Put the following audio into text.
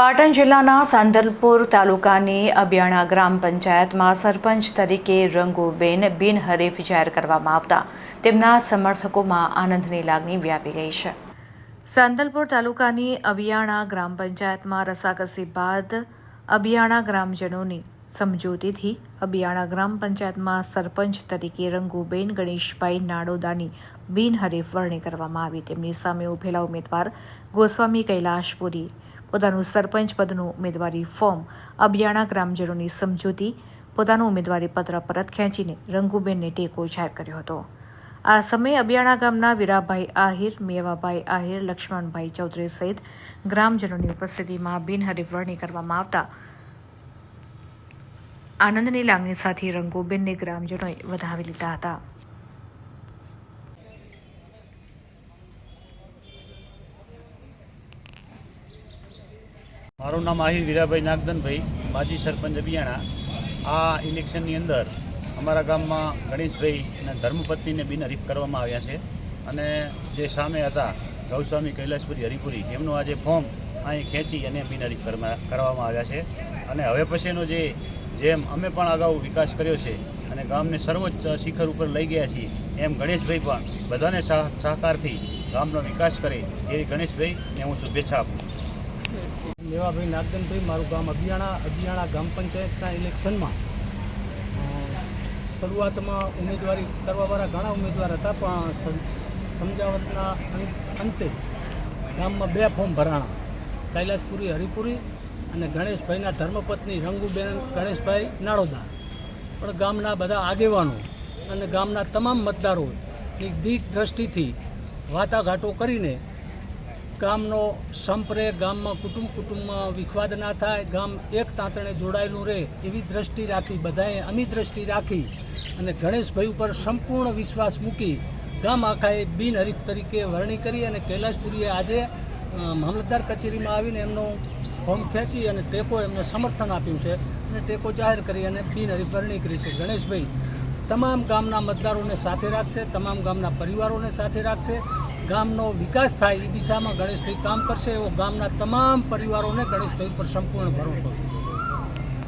પાટણ જિલ્લાના સાંદલપુર તાલુકાની અબિયાણા ગ્રામ પંચાયતમાં સરપંચ તરીકે રંગુબેન બિનહરીફ જાહેર કરવામાં આવતા. તેમના સમર્થકોમાં આનંદની લાગણી વ્યાપી ગઈ છે. સાંદલપુર તાલુકાની અબિયાણા ગ્રામ પંચાયતમાં રસાકસી બાદ અબિયાણા ગ્રામજનોની સમજૂતીથી અબિયાણા ગ્રામ પંચાયતમાં સરપંચ તરીકે રંગુબેન ગણેશભાઈ નાડોદાની બિનહરીફ વરણી કરવામાં આવી. તેમની સામે ઉભેલા ઉમેદવાર ગોસ્વામી કૈલાશપુરી પોતાનું સરપંચ પદનું ઉમેદવારી ફોર્મ અબિયાણા ગ્રામજનોની સમજૂતી, પોતાનું ઉમેદવારી પત્ર પરત ખેંચીને રંગુબેનને ટેકો જાહેર કર્યો હતો. આ સમયે અબિયાણા ગામના વીરાભાઈ આહિર, મેવાભાઈ આહિર, લક્ષ્મણભાઈ ચૌધરી સહિત ગ્રામજનોની ઉપસ્થિતિમાં બિનહરીફ વરણી કરવામાં આવતા આનંદની લાગણી સાથે રંગુબેનને ગ્રામજનોએ વધાવી લીધા હતા. મારું નામ આહિર વીરાભાઈ નાગદનભાઈ માજી સરપંચ અભિયાણા. આ ઇલેક્શનની અંદર અમારા ગામમાં ગણેશભાઈ અને ધર્મપત્નીને બિનહરીફ કરવામાં આવ્યા છે અને જે સામે હતા ગૌસ્વામી કૈલાસપુરી હરિપુરી એમનું આજે ફોર્મ અહીં ખેંચી અને બિનહરીફ કરવા- કરવામાં આવ્યા છે. અને હવે પછીનો જે, જેમ અમે પણ અગાઉ વિકાસ કર્યો છે અને ગામને સર્વોચ્ચ શિખર ઉપર લઈ ગયા છીએ, એમ ગણેશભાઈ પણ બધાને સહ- સહકારથી ગામનો વિકાસ કરે એવી ગણેશભાઈને હું શુભેચ્છા આપું લેવાભાઈ નાગદનભાઈ, મારું ગામ અભિયાણા અભિયાણા ગ્રામ પંચાયતના ઇલેક્શનમાં. શરૂઆતમાં ઉમેદવારી કરવાવાળા ઘણા ઉમેદવાર હતા, પણ સમ- સમજાવટના અંતે ગામમાં બે ફોર્મ ભરાણા. કૈલાસપુરી, હરિપુરી અને ગણેશભાઈના ધર્મપત્ની રંગુબેન, ગણેશભાઈ નાળોદા પણ ગામના બધા આગેવાનો અને ગામના તમામ મતદારોની દીક દ્રષ્ટિથી વાટાઘાટો કરીને ગામનો સંપ રહે ગામમાં કુટુંબ, કુટુંબમાં વિખવાદ ના થાય, ગામ એક તાંતણે જોડાયેલું રહે એવી દ્રષ્ટિ રાખી, બધાએ અમી દ્રષ્ટિ રાખી અને ગણેશભાઈ ઉપર સંપૂર્ણ વિશ્વાસ મૂકી ગામ આખાએ બિનહરીફ તરીકે વરણી કરી અને કૈલાસપુરીએ આજે મામલતદાર કચેરીમાં આવીને એમનો ફોર્મ ખેંચી અને ટેકો એમને સમર્થન આપ્યું છે અને ટેકો જાહેર કરી અને બિનહરીફ વરણી કરી છે. ગણેશભાઈ, તમામ ગામના મતદારોને સાથે રાખશે, તમામ ગામના પરિવારોને સાથે રાખશે ગામનો વિકાસ થાય એ દિશામાં ગણેશભાઈ કામ કરશે, એવો ગામના તમામ પરિવારોને ગણેશભાઈ પર સંપૂર્ણ ભરોસો છે.